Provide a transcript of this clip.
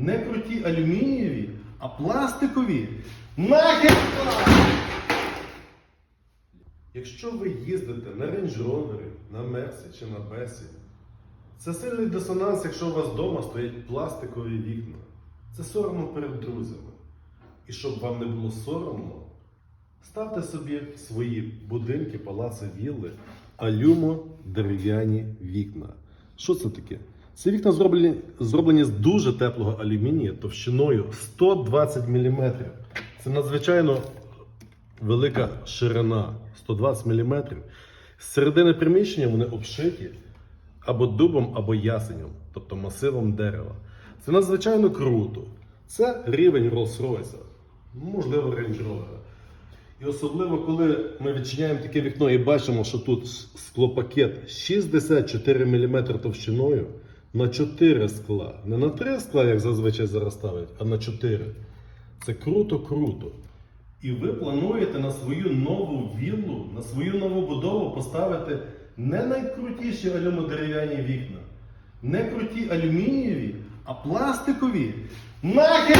Не круті алюмінієві, а пластикові. Нахер! Якщо ви їздите на Range Rover, на Мерсі чи на Бесі, це сильний дисонанс, якщо у вас вдома стоять пластикові вікна. Це соромно перед друзями. І щоб вам не було соромно, ставте собі свої будинки, палаци, вілли, алюмо дерев'яні вікна. Що це таке? Ці вікна зроблені, зроблені з дуже теплого алюмінія товщиною 120 мм. Це надзвичайно велика ширина 120 мм. З середини приміщення вони обшиті або дубом, або ясенем, тобто масивом дерева. Це надзвичайно круто. Це рівень Rolls-Royce, можливо, Range Rover. І особливо, коли ми відчиняємо таке вікно і бачимо, що тут склопакет 64 мм товщиною на 4 скла. Не на 3 скла, як зазвичай зараз ставлять, а на 4. Це круто-круто. І ви плануєте на свою нову віллу, на свою нову будову поставити не найкрутіші алюмодерев'яні вікна, не круті алюмінієві, а пластикові. Так!